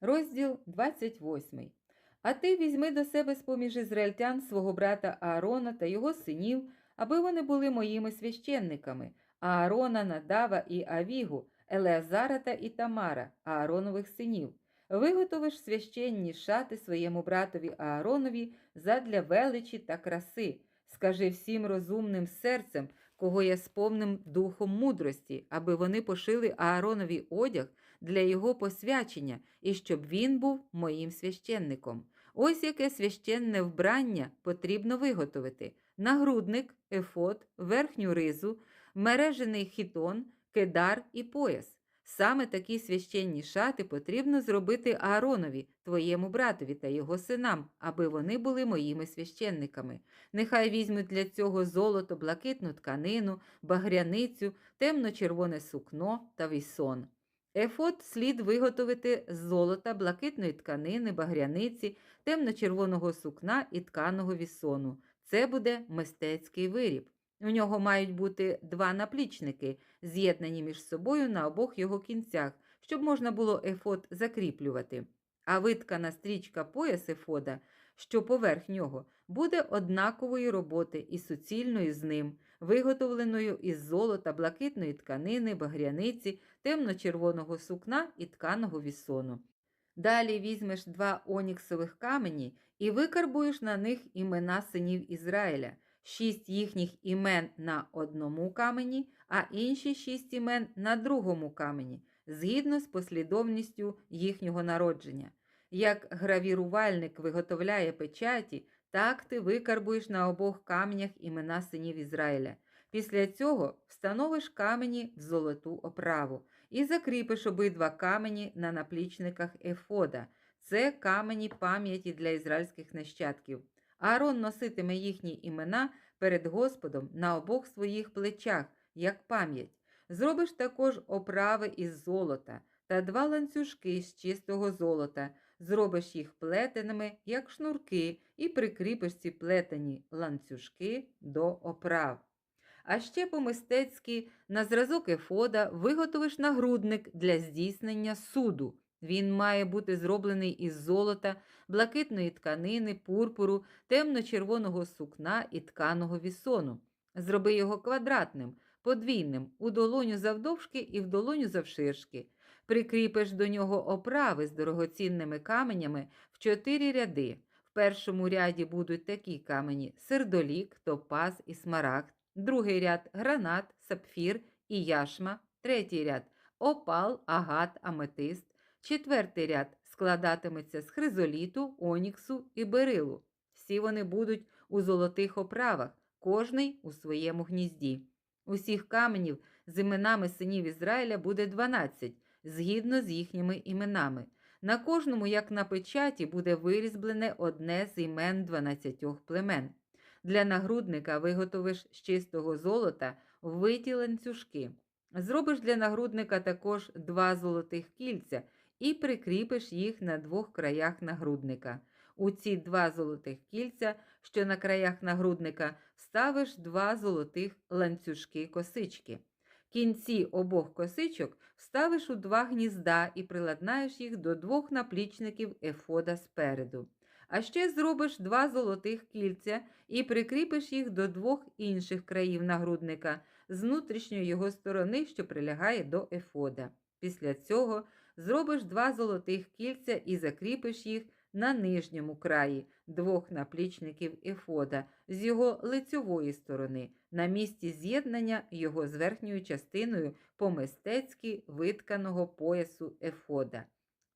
Розділ 28. А ти візьми до себе з-поміж ізраїльтян свого брата Аарона та його синів, аби вони були моїми священниками, Аарона, Надава і Авігу, Елеазара та Ітамара, Ааронових синів. Виготовиш священні шати своєму братові Ааронові задля величі та краси. Скажи всім розумним серцем, кого я сповним духом мудрості, аби вони пошили Ааронові одяг для його посвячення і щоб він був моїм священником. Ось яке священне вбрання потрібно виготовити: нагрудник, ефот, верхню ризу, мережений хітон, кедар і пояс. Саме такі священні шати потрібно зробити Ааронові, твоєму братові та його синам, аби вони були моїми священниками. Нехай візьмуть для цього золото, блакитну тканину, багряницю, темно-червоне сукно та вісон. Ефод слід виготовити з золота, блакитної тканини, багряниці, темно-червоного сукна і тканого вісону. Це буде мистецький виріб. У нього мають бути два наплічники, з'єднані між собою на обох його кінцях, щоб можна було ефод закріплювати. А виткана стрічка пояс ефода, що поверх нього, буде однакової роботи і суцільною з ним, виготовленою із золота, блакитної тканини, багряниці, темно-червоного сукна і тканого вісону. Далі візьмеш два оніксових камені і викарбуєш на них імена синів Ізраїля, шість їхніх імен на одному камені, а інші шість імен на другому камені, згідно з послідовністю їхнього народження. Як гравірувальник виготовляє печаті, так ти викарбуєш на обох каменях імена синів Ізраїля. Після цього встановиш камені в золоту оправу і закріпиш обидва камені на наплічниках ефода. Це камені пам'яті для ізраїльських нащадків. Аарон носитиме їхні імена перед Господом на обох своїх плечах, як пам'ять. Зробиш також оправи із золота та два ланцюжки з чистого золота. Зробиш їх плетеними, як шнурки, і прикріпиш ці плетені ланцюжки до оправ. А ще по-мистецьки на зразок ефода виготовиш нагрудник для здійснення суду. Він має бути зроблений із золота, блакитної тканини, пурпуру, темно-червоного сукна і тканого вісону. Зроби його квадратним, подвійним, у долоню завдовжки і в долоню завширшки. Прикріпиш до нього оправи з дорогоцінними каменями в чотири ряди. В першому ряді будуть такі камені: сердолік, топаз і смарагд. Другий ряд гранат, сапфір і яшма. Третій ряд опал, агат, аметист. Четвертий ряд складатиметься з хризоліту, оніксу і берилу. Всі вони будуть у золотих оправах, кожний у своєму гнізді. Усіх каменів з іменами синів Ізраїля буде 12, згідно з їхніми іменами. На кожному, як на печаті, буде вирізблене одне з імен 12 племен. Для нагрудника виготовиш з чистого золота виті ланцюжки. Зробиш для нагрудника також два золотих кільця і прикріпиш їх на двох краях нагрудника. У ці два золотих кільця, що на краях нагрудника, вставиш два золотих ланцюжки косички. Кінці обох косичок вставиш у два гнізда і приладнаєш їх до двох наплічників ефода спереду. А ще зробиш два золотих кільця і прикріпиш їх до двох інших країв нагрудника з внутрішньої його сторони, що прилягає до ефода. Після цього зробиш два золотих кільця і закріпиш їх на нижньому краї двох наплічників ефода з його лицьової сторони, на місці з'єднання його з верхньою частиною по-мистецьки витканого поясу ефода.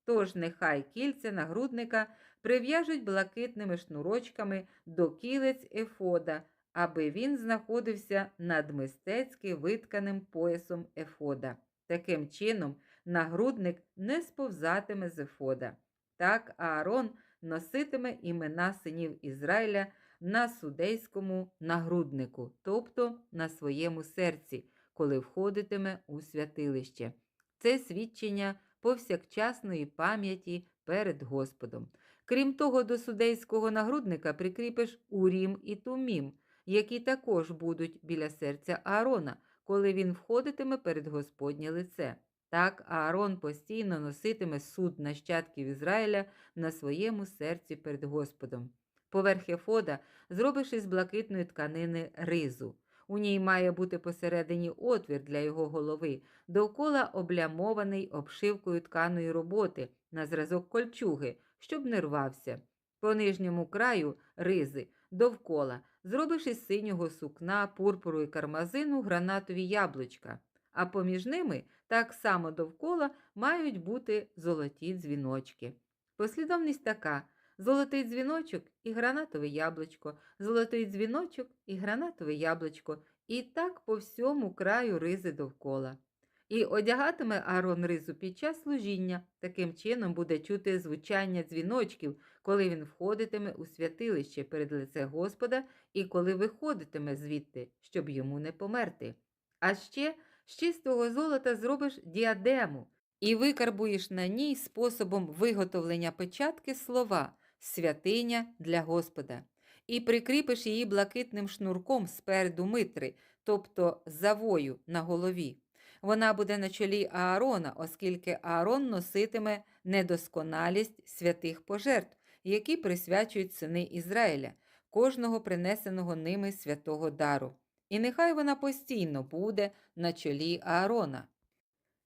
Тож нехай кільця нагрудника прив'яжуть блакитними шнурочками до кілець ефода, аби він знаходився над мистецьки витканим поясом ефода. Таким чином, нагрудник не сповзатиме з ефода. Так Аарон носитиме імена синів Ізраїля на судейському нагруднику, тобто на своєму серці, коли входитиме у святилище. Це свідчення повсякчасної пам'яті перед Господом. Крім того, до судейського нагрудника прикріпиш урім і тумім, які також будуть біля серця Аарона, коли він входитиме перед Господнє лице. Так Аарон постійно носитиме суд нащадків Ізраїля на своєму серці перед Господом. Поверх ефода зробиш із блакитної тканини ризу. У ній має бути посередині отвір для його голови, довкола облямований обшивкою тканої роботи на зразок кольчуги, щоб не рвався. По нижньому краю ризи довкола зробиш із синього сукна, пурпуру і кармазину гранатові яблучка, а поміж ними так само довкола мають бути золоті дзвіночки. Послідовність така: золотий дзвіночок і гранатове яблучко, золотий дзвіночок і гранатове яблучко, і так по всьому краю ризи довкола. І одягатиме Аарон ризу під час служіння. Таким чином буде чути звучання дзвіночків, коли він входитиме у святилище перед лице Господа і коли виходитиме звідти, щоб йому не померти. А ще з чистого золота зробиш діадему і викарбуєш на ній способом виготовлення печатки слова святиня для Господа, і прикріпиш її блакитним шнурком спереду митри, тобто завою на голові. Вона буде на чолі Аарона, оскільки Аарон носитиме недосконалість святих пожертв, які присвячують сини Ізраїля, кожного принесеного ними святого дару. І нехай вона постійно буде на чолі Аарона,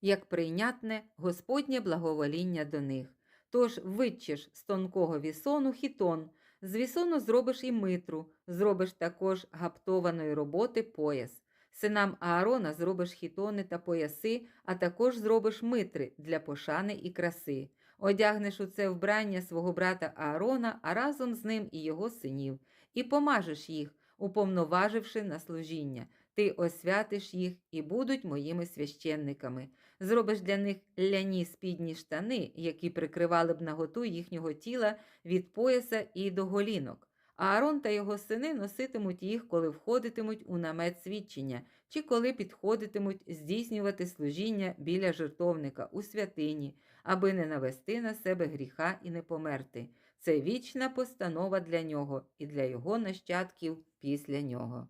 як прийнятне Господнє благовоління до них. Тож витчеш з тонкого вісону хітон, з вісону зробиш і митру, зробиш також гаптованої роботи пояс. Синам Аарона зробиш хітони та пояси, а також зробиш митри для пошани і краси. Одягнеш у це вбрання свого брата Аарона, а разом з ним і його синів, і помажеш їх, уповноваживши на служіння. Ти освятиш їх і будуть моїми священниками. Зробиш для них ляні спідні штани, які прикривали б наготу їхнього тіла від пояса і до голінок. А Аарон та його сини носитимуть їх, коли входитимуть у намет свідчення, чи коли підходитимуть здійснювати служіння біля жертовника у святині, аби не навести на себе гріха і не померти. Це вічна постанова для нього і для його нащадків після нього.